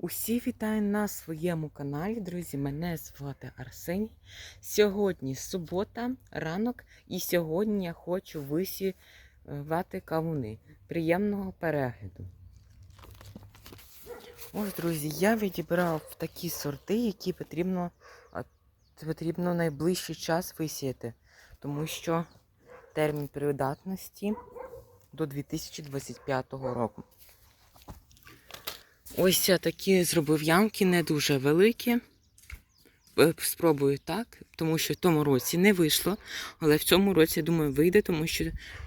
Усі вітаю на своєму каналі, друзі. Мене звати Арсеній. Сьогодні субота, ранок, і сьогодні я хочу висівати кавуни. Приємного перегляду. Ось, друзі, я відібрав такі сорти, які потрібно, потрібно найближчий час висіяти, тому що термін придатності до 2025 року. Ось я такі зробив ямки, не дуже великі. Е, Спробую так, тому що в тому році не вийшло. Але в цьому році, думаю, вийде, тому що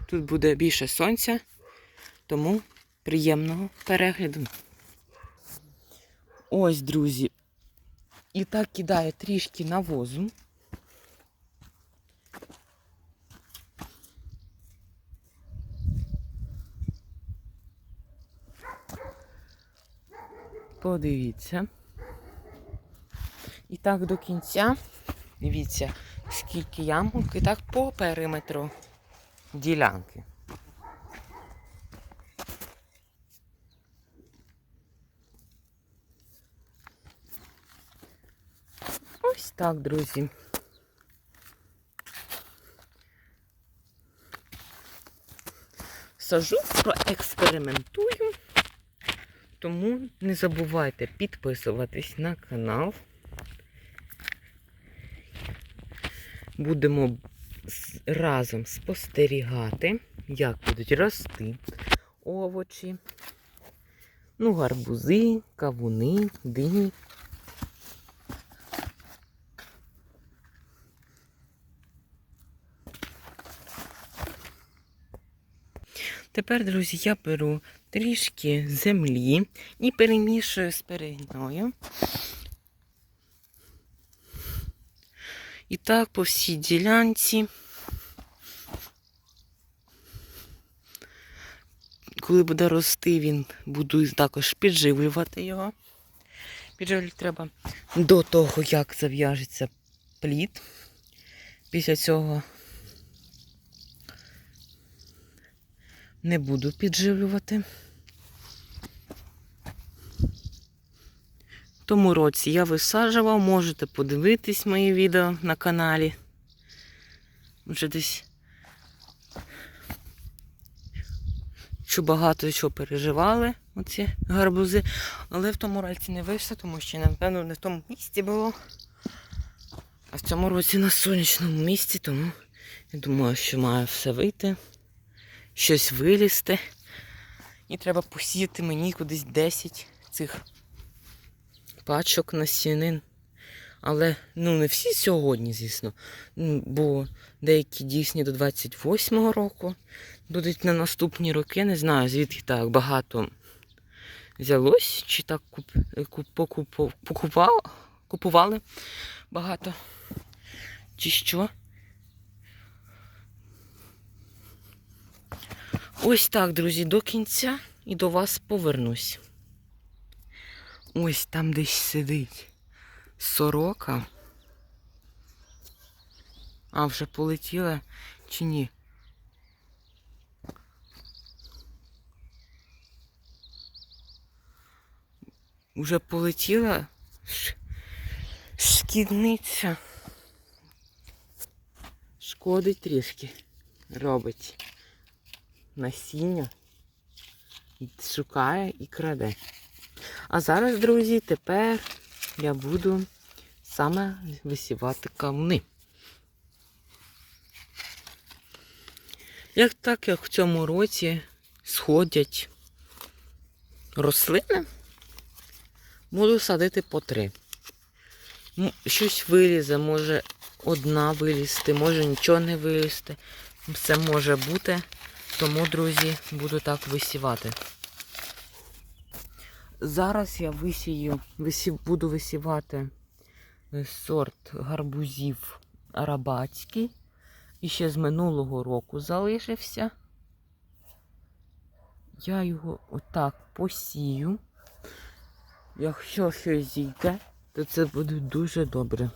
тут буде більше сонця. Тому приємного перегляду. Ось, друзі. І так кидаю трішки навозу. Подивіться. І так до кінця. Дивіться, скільки ямок. І так по периметру ділянки. Ось так, друзі. Сажу, проекспериментую. Тому не забувайте підписуватись на канал. Будемо разом спостерігати, як будуть рости овочі, ну, гарбузи, кавуни, дині. Тепер, друзі, я беру трішки землі і перемішую з перегною. І так по всій ділянці. Коли буде рости, він буду також підживлювати його. Підживлювати треба до того, як зав'яжеться плід. Після цього не буду підживлювати. Тому році я висаджував, можете подивитись мої відео на каналі. Вже десь що багато чого переживали оці гарбузи, але в тому році не вийшло, тому що, напевно, не в тому місці було. А в цьому році на сонячному місці, тому я думаю, що має все вийти щось вилізти. І треба посіяти мені кудись 10 цих пачок насінин. Але ну не всі сьогодні, звісно. Бо деякі дійсні до 28-го року будуть на наступні роки. Не знаю, звідки так багато взялось, чи так куп, куп, покупу- покупав, купували багато, чи що. Ось так, друзі, до кінця і до вас повернусь. Ось там десь сидить сорока. А вже полетіла чи ні? Уже полетіла шкідниця. Шкодить трішки. Робить насіння, і шукає і краде. А зараз, друзі, тепер я буду саме висівати кавуни. Як так, як в цьому році сходять рослини, буду садити по три. Щось вилізе, може одна вилізти, може нічого не вилізти. Все може бути. Тому, друзі, буду так висівати. Зараз я висію, висів, буду висівати е, сорт гарбузів арабатський. І ще з минулого року залишився. Я його отак посію. Якщо щось зійде, то це буде дуже добре.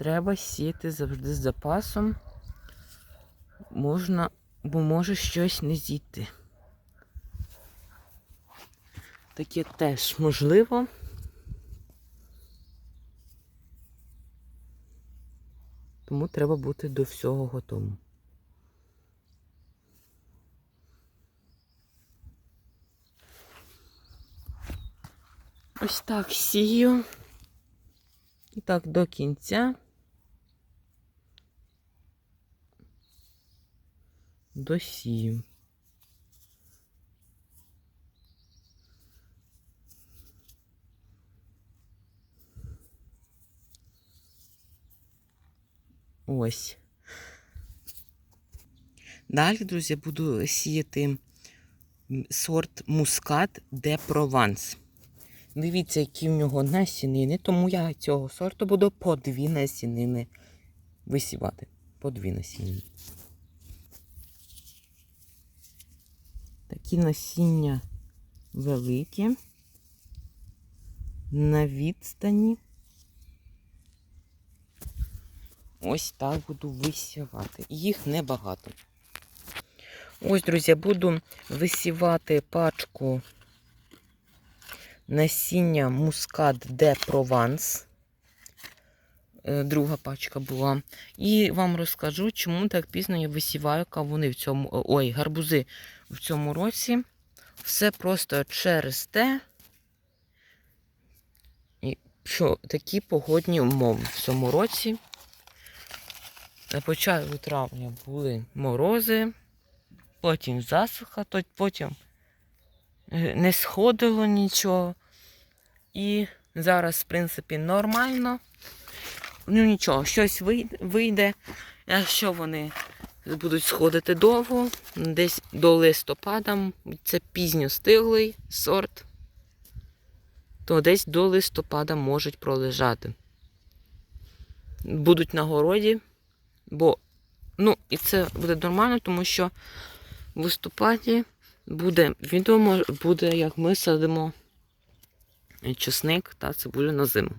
Треба сіяти завжди з запасом. Можна, бо може щось не зійти. Таке теж можливо. Тому треба бути до всього готовим. Ось так сію. І так до кінця. Досію. Ось. Далі, друзі, буду сіяти сорт мускат де Прованс. Дивіться, які в нього насінини, тому я цього сорту буду по дві насінини висівати. По дві насінини. Такі насіння великі, на відстані. Ось так буду висівати. Їх небагато. Ось, друзі, буду висівати пачку насіння мускат де Прованс. Е, Друга пачка була. І вам розкажу, чому так пізно я висіваю кавуни в цьому. Ой, гарбузи в цьому році. Все просто через те, що такі погодні умови в цьому році. На початку травня були морози, потім засуха, потім е, не сходило нічого. І зараз, в принципі, нормально. Ну нічого, щось вийде. Якщо вони будуть сходити довго, десь до листопада, це пізньо стиглий сорт, то десь до листопада можуть пролежати. Будуть на городі, бо, ну, і це буде нормально, тому що в листопаді буде відомо, буде, як ми садимо чесник та цибулю на зиму.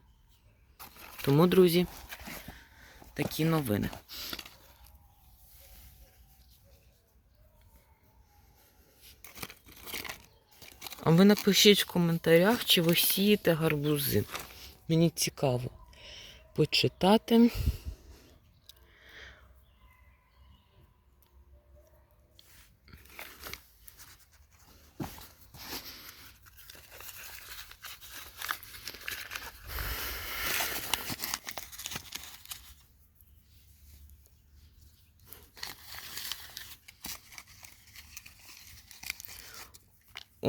Тому, друзі, такі новини. А ви напишіть в коментарях, чи ви сієте гарбузи. Мені цікаво почитати.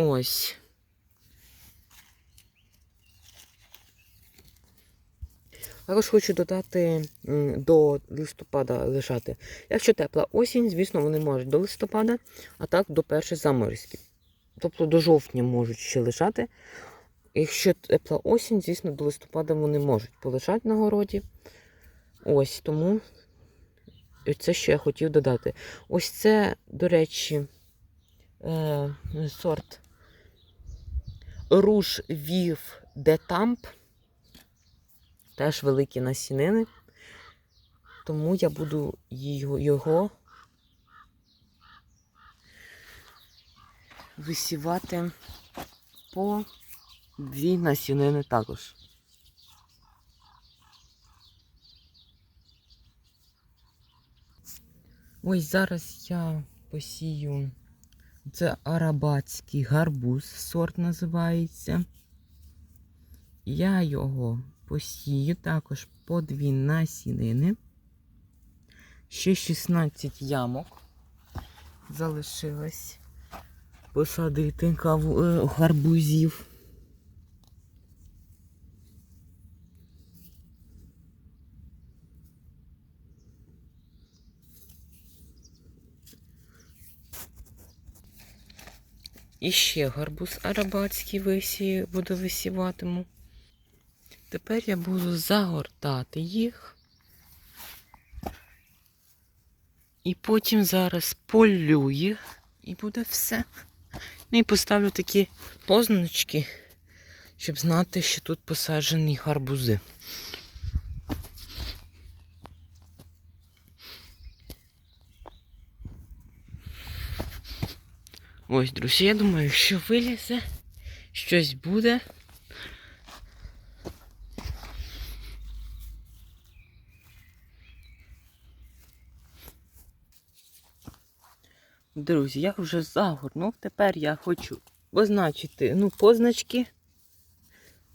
Ось. Також хочу додати до листопада лежати. Якщо тепла осінь, звісно, вони можуть до листопада, а так до перших заморозків. Тобто до жовтня можуть ще лежати. Якщо тепла осінь, звісно, до листопада вони можуть полежати на городі. Ось тому це що я хотів додати. Ось це, до речі, е, сорт Руж Вів де Тамп. Теж великі насінини. Тому я буду його висівати по дві насінини також. Ось зараз я посію. Це арабатський гарбуз, сорт називається. Я його посію також по дві насінини. Ще 16 ямок залишилось посадити каву, е, гарбузів. І ще гарбуз арабатський висію, буду висіватиму. Тепер я буду загортати їх. І потім зараз полю їх і буде все. Ну і поставлю такі позначки, щоб знати, що тут посаджені гарбузи. Ось, друзі, я думаю, що вилізе щось буде. Друзі, я вже загорнув. Тепер я хочу позначити ну, позначки.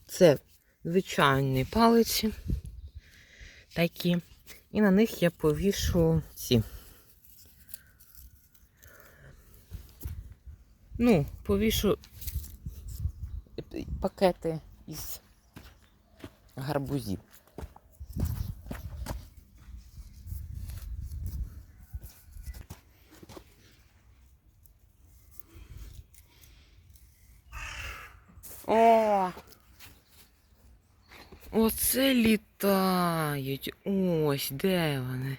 Це звичайні палиці такі. І на них я повішу ці. Ну, повішу пакети із гарбузів. О! Оце літають. Ось де вони.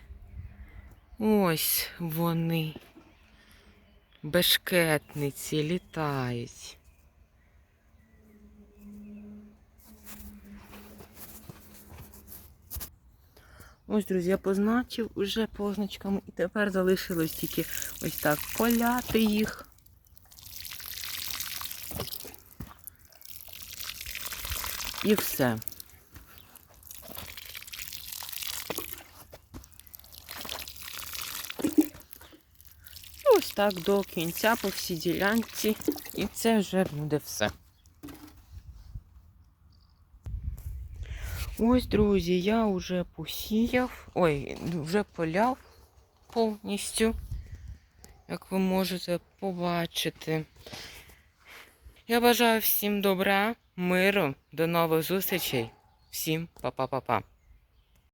Ось вони. Бешкетниці літають. Ось, друзі, я позначив уже позначками і тепер залишилось тільки ось так поляти їх. І все. Так до кінця по всій ділянці. І це вже буде все. Ось, друзі, я вже посіяв, ой, вже поляв повністю, як ви можете побачити. Я бажаю всім добра, миру, до нових зустрічей. Всім па-па-па-па.